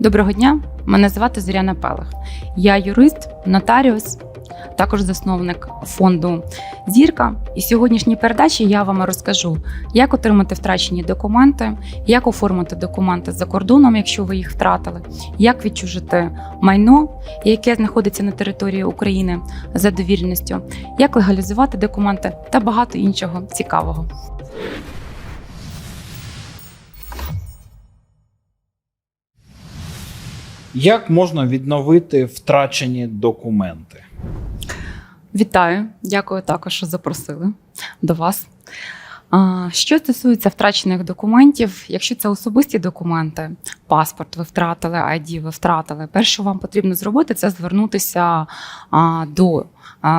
Доброго дня, мене звати Зоряна Пелех. Я юрист, нотаріус, також засновник фонду Зірка. І в сьогоднішній передачі я вам розкажу, як отримати втрачені документи, як оформити документи за кордоном, якщо ви їх втратили, як відчужити майно, яке знаходиться на території України за довіреністю, як легалізувати документи та багато іншого цікавого. Як можна відновити втрачені документи? Вітаю, дякую також, що запросили до вас. Що стосується втрачених документів, якщо це особисті документи, паспорт ви втратили, ID ви втратили, перше, що вам потрібно зробити, це звернутися до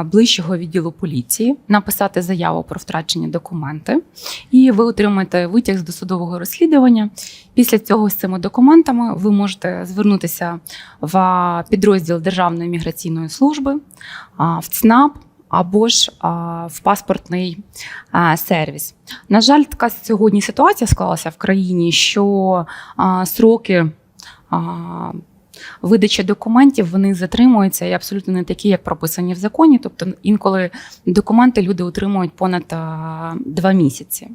ближчого відділу поліції, написати заяву про втрачені документи, і ви отримаєте витяг з досудового розслідування. Після цього з цими документами ви можете звернутися в підрозділ Державної міграційної служби, в ЦНАП або ж в паспортний сервіс. На жаль, така сьогодні ситуація склалася в країні, що сроки. Видача документів вони затримуються і абсолютно не такі, як прописані в законі. Тобто інколи документи люди отримують понад два місяці.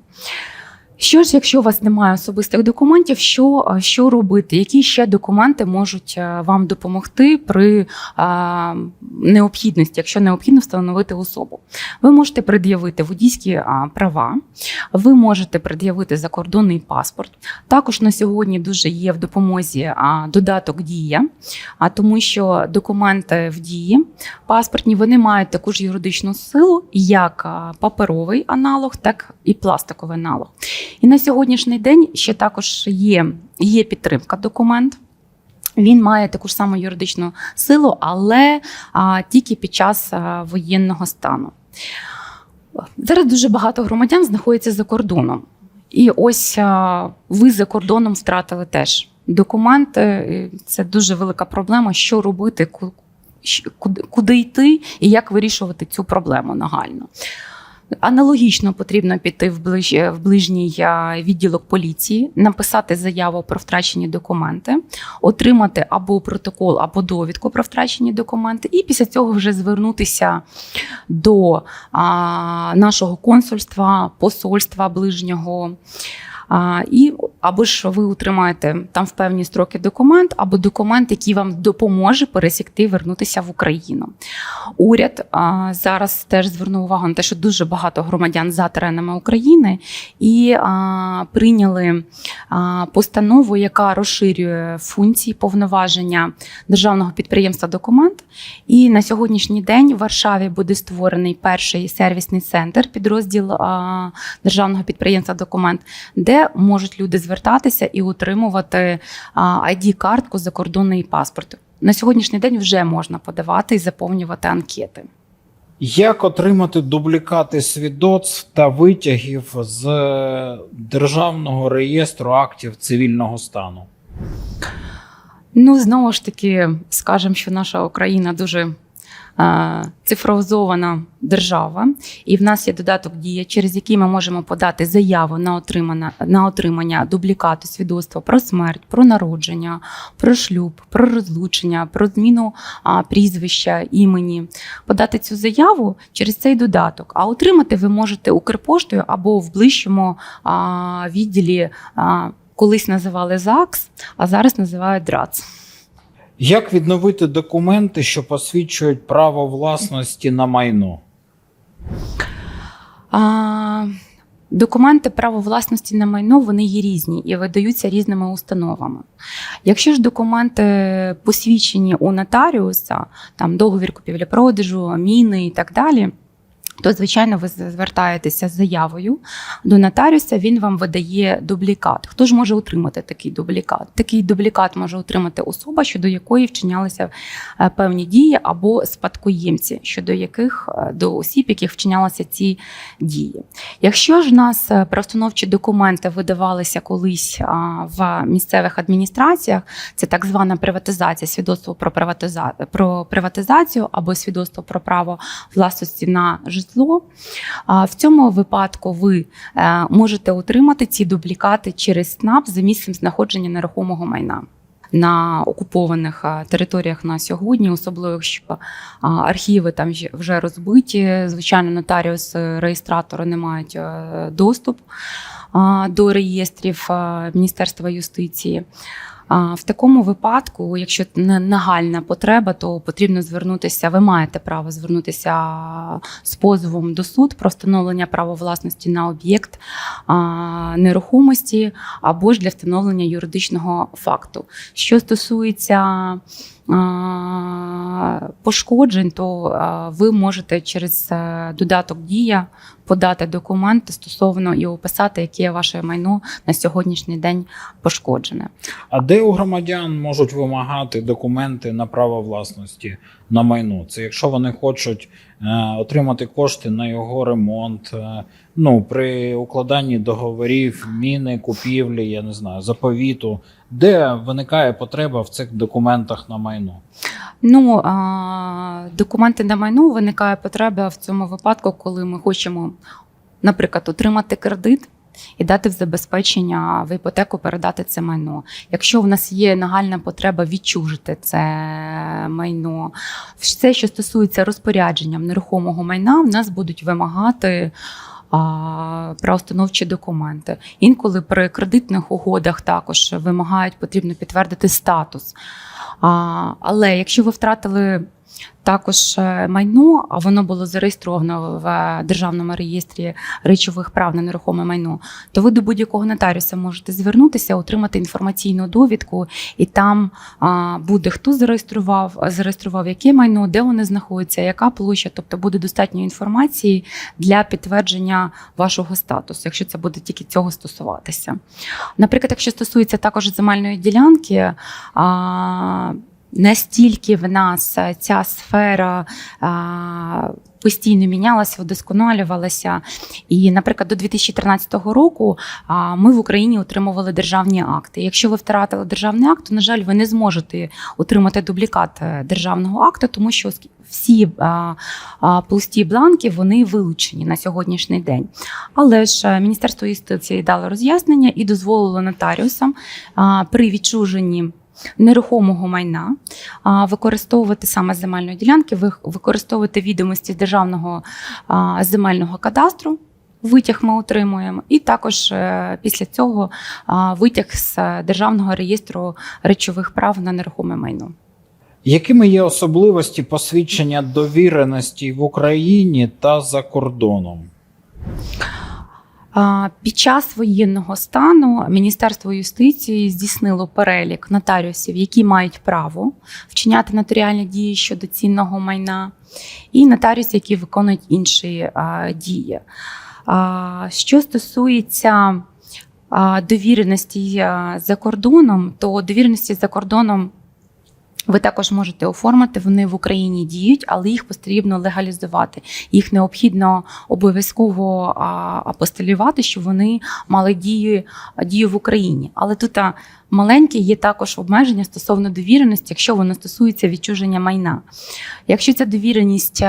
Що ж, якщо у вас немає особистих документів, що, що робити? Які ще документи можуть вам допомогти при а, необхідності, якщо необхідно встановити особу? Ви можете пред'явити водійські права, ви можете пред'явити закордонний паспорт. Також на сьогодні дуже є в допомозі додаток Дія, а тому що документи в дії паспортні вони мають таку ж юридичну силу, як паперовий аналог, так і пластиковий аналог. І на сьогоднішній день ще також є, є підтримка документ. Він має таку ж саму юридичну силу, але а, тільки під час а, воєнного стану. Зараз дуже багато громадян знаходяться за кордоном. І ось а, ви за кордоном втратили теж документи. Це дуже велика проблема. Що робити, куди, куди йти і як вирішувати цю проблему нагально. Аналогічно потрібно піти в, ближ, в ближній відділок поліції, написати заяву про втрачені документи, отримати або протокол, або довідку про втрачені документи, і після цього вже звернутися до а, нашого консульства, посольства ближнього. А, і або ж ви отримаєте там в певні строки документ, або документ, який вам допоможе пересікти вернутися в Україну. Уряд а, зараз теж звернув увагу на те, що дуже багато громадян за теренами України і а, прийняли а, постанову, яка розширює функції повноваження державного підприємства Документ. І на сьогоднішній день в Варшаві буде створений перший сервісний центр, підрозділ а, державного підприємства Документ, де можуть люди звертатися і отримувати ID-картку закордонний паспорт. На сьогоднішній день вже можна подавати і заповнювати анкети. Як отримати дублікати свідоцтв та витягів з е, Державного реєстру актів цивільного стану? Ну, знову ж таки, скажемо, що наша Україна дуже цифровізована держава, і в нас є додаток дія, через який ми можемо подати заяву на отримання, на отримання дублікату свідоцтва про смерть, про народження, про шлюб, про розлучення, про зміну прізвища, імені. Подати цю заяву через цей додаток. А отримати ви можете Укрпоштою або в ближчому відділі. Колись називали ЗАГС, а зараз називають ДРАЦ. Як відновити документи, що посвідчують право власності на майно? А, документи право власності на майно вони є різні і видаються різними установами. Якщо ж документи посвідчені у нотаріуса, там договір купівлі-продажу, міни і так далі. То, звичайно, ви звертаєтеся з заявою до нотаріуса, він вам видає дублікат. Хто ж може отримати такий дублікат? Такий дублікат може отримати особа, щодо якої вчинялися е, певні дії, або спадкоємці, щодо яких е, до осіб, яких вчинялися ці дії. Якщо ж нас е, правоустановчі документи видавалися колись в місцевих адміністраціях, це так звана приватизація, свідоцтво про приватиза- про приватизацію або свідоцтво про право власності на житло. А В цьому випадку ви е, можете отримати ці дублікати через СНАП за місцем знаходження нерухомого майна. на окупованих територіях на сьогодні, особливо якщо архіви там вже- розбиті. Звичайно, нотаріуси, реєстратори не мають е, доступ до реєстрів Міністерства юстиції. В такому випадку, якщо нагальна потреба, то потрібно звернутися. Ви маєте право звернутися з позовом до суд про встановлення права власності на об'єкт нерухомості або ж для встановлення юридичного факту. Що стосується пошкоджень, то ви можете через е, додаток Дія подати документи стосовно і описати, яке ваше майно на сьогоднішній день пошкоджене. А де у громадян можуть вимагати документи на право власності на майно? Це якщо вони хочуть е, отримати кошти на його ремонт, е, ну при укладанні договорів, міни, купівлі, я не знаю, заповіту, де виникає потреба в цих документах на майно? Ну, документи на майно виникає потреба в цьому випадку, коли ми хочемо, наприклад, отримати кредит. І дати в забезпечення в іпотеку передати це майно. Якщо в нас є нагальна потреба відчужити це майно, все, що стосується розпорядженням нерухомого майна, в нас будуть вимагати а, правоустановчі документи. Інколи при кредитних угодах також вимагають, потрібно підтвердити статус. Але якщо ви втратили також е, майно, а воно було зареєстровано в державному реєстрі речових прав на нерухоме майно, то ви до будь-якого нотаріуса можете звернутися, отримати інформаційну довідку, і там буде хто зареєстрував, зареєстрував яке майно, де воно знаходиться, яка площа, тобто буде достатньо інформації для підтвердження вашого статусу, якщо це буде тільки цього стосуватися. Наприклад, якщо стосується також земельної ділянки. Настільки в нас е, ця сфера а, постійно мінялася, вдосконалювалася. І, наприклад, до 2013 року а, ми в Україні отримували державні акти. Якщо ви втратили державний акт, то, на жаль, ви не зможете отримати дублікат е, державного акту, тому що всі пусті бланки вони вилучені на сьогоднішній день. Але ж е, Міністерство юстиції дало роз'яснення і дозволило нотаріусам при відчуженні нерухомого майна використовувати саме земельної ділянки, використовувати відомості державного земельного кадастру. Витяг ми отримуємо, і також е, після цього витяг з державного реєстру речових прав на нерухоме майно. Якими є особливості посвідчення довіреності в Україні та за кордоном? Під час воєнного стану Міністерство юстиції здійснило перелік нотаріусів, які мають право вчиняти нотаріальні дії щодо цінного майна, і нотаріусів, які виконують інші а, дії. А, Що стосується а, довіреності за кордоном, то довіреності за кордоном ви також можете оформити. Вони в Україні діють, але їх потрібно легалізувати. Їх необхідно обов'язково а, апостилювати, щоб вони мали дію, дію в Україні. Але тут маленькі є також обмеження стосовно довіреності, якщо воно стосується відчуження майна. Якщо ця довіреність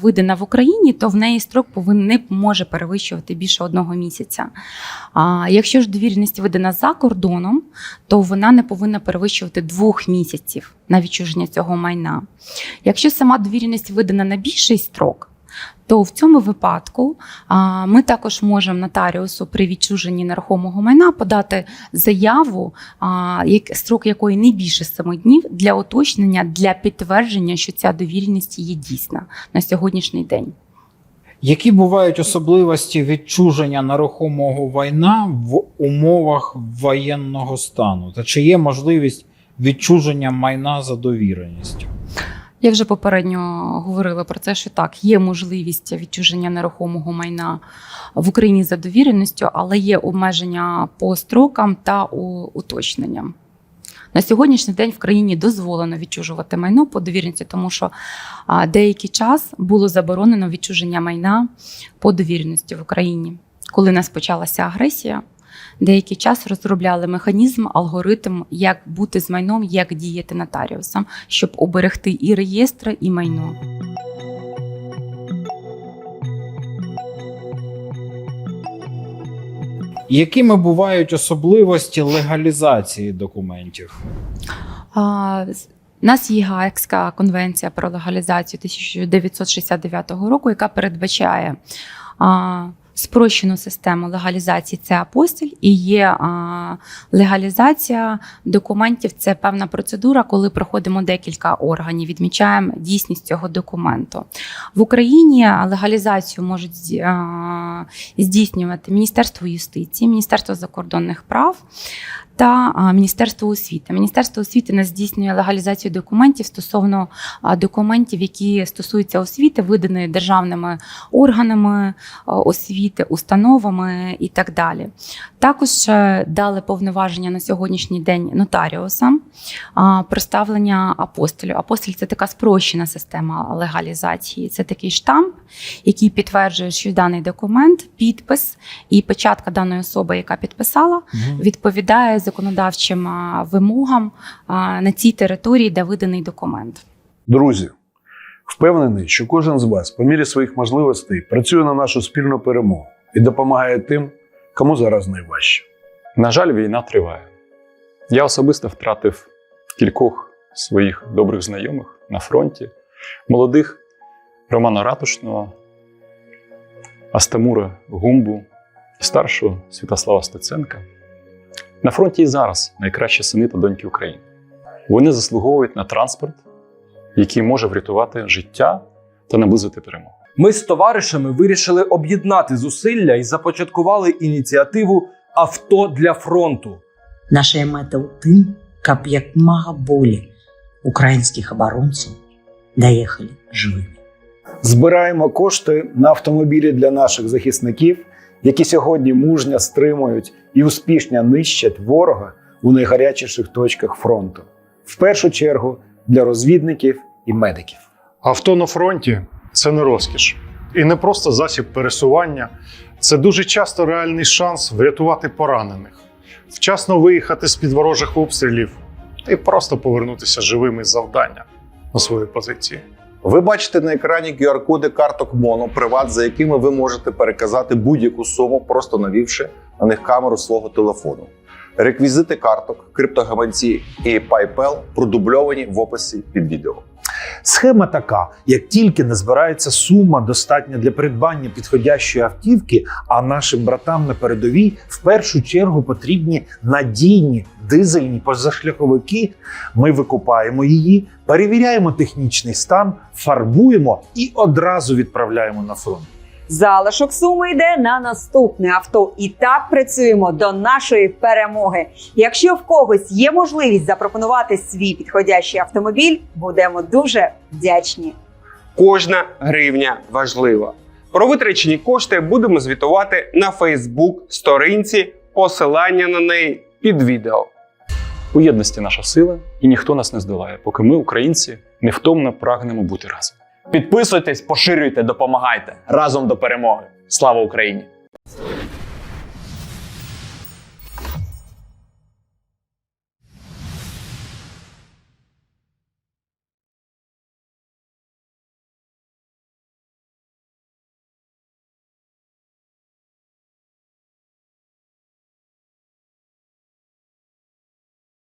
видана в Україні, то в неї строк повинен не може перевищувати більше одного місяця. А якщо ж довіреність видана за кордоном, то вона не повинна перевищувати двох місяців на відчуження цього майна. Якщо сама довіреність видана на більший строк, то в цьому випадку ми також можемо нотаріусу при відчуженні нерухомого майна подати заяву, строк якої не більше 7 днів для уточнення, для підтвердження, що ця довіреність є дійсна на сьогоднішній день. Які бувають особливості відчуження нерухомого майна в умовах воєнного стану? Та чи є можливість відчуження майна за довіреністю? Я вже попередньо говорила про це, що так, є можливість відчуження нерухомого майна в Україні за довіреністю, але є обмеження по строкам та уточненням. На сьогоднішній день в країні дозволено відчужувати майно по довіреності, тому що деякий час було заборонено відчуження майна по довіреності в Україні. Коли нас почалася агресія, деякий час розробляли механізм, алгоритм, як бути з майном, як діяти нотаріусам, щоб оберегти і реєстри, і майно. Якими бувають особливості легалізації документів? А, У нас є Гаекська конвенція про легалізацію 1969 року, яка передбачає а, спрощену систему легалізації це апостіль, і є а, легалізація документів. Це певна процедура, коли проходимо декілька органів, відмічаємо дійсність цього документу. В Україні легалізацію можуть а, здійснювати Міністерство юстиції, Міністерство закордонних прав та Міністерство освіти. Міністерство освіти нас здійснює легалізацію документів стосовно документів, які стосуються освіти, виданої державними органами освіти, установами і так далі. Також е, дали повноваження на сьогоднішній день нотаріусам проставлення апостолю. Апостиль це така спрощена система легалізації. Це такий штамп, який підтверджує, що даний документ, підпис і печатка даної особи, яка підписала, відповідає законодавчим вимогам на цій території, де виданий документ. Друзі, впевнений, що кожен з вас, по мірі своїх можливостей, працює на нашу спільну перемогу і допомагає тим, кому зараз найважче. На жаль, війна триває. Я особисто втратив кількох своїх добрих знайомих на фронті, молодих Романа Ратушного, Астамура Гумбу, старшого Святослава Стеценка. На фронті і зараз найкращі сини та доньки України. Вони заслуговують на транспорт, який може врятувати життя та наблизити перемогу. Ми з товаришами вирішили об'єднати зусилля і започаткували ініціативу Авто для фронту. Наша мета у тим, каб як мага болі українських оборонців доїхали живими. Збираємо кошти на автомобілі для наших захисників, які сьогодні мужньо стримують і успішно нищать ворога у найгарячіших точках фронту. В першу чергу для розвідників і медиків. Авто на фронті це не розкіш і не просто засіб пересування. Це дуже часто реальний шанс врятувати поранених, вчасно виїхати з під ворожих обстрілів і просто повернутися живими з завдання на свої позиції. Ви бачите на екрані QR-коди карток Моно Приват, за якими ви можете переказати будь-яку суму, просто навівши на них камеру свого телефону. Реквізити карток, криптогаманці і PayPal продубльовані в описі під відео. Схема така: як тільки не збирається сума достатня для придбання підходящої автівки, а нашим братам на передовій в першу чергу потрібні надійні дизельні позашляховики. Ми викупаємо її, перевіряємо технічний стан, фарбуємо і одразу відправляємо на фронт. Залишок суми йде на наступне авто. І так працюємо до нашої перемоги. Якщо в когось є можливість запропонувати свій підходящий автомобіль, будемо дуже вдячні. Кожна гривня важлива. Про витрачені кошти будемо звітувати на Facebook сторінці, посилання на неї під відео. У єдності наша сила, і ніхто нас не здолає, поки ми, українці, невтомно прагнемо бути разом. Підписуйтесь, поширюйте, допомагайте разом до перемоги. Слава Україні!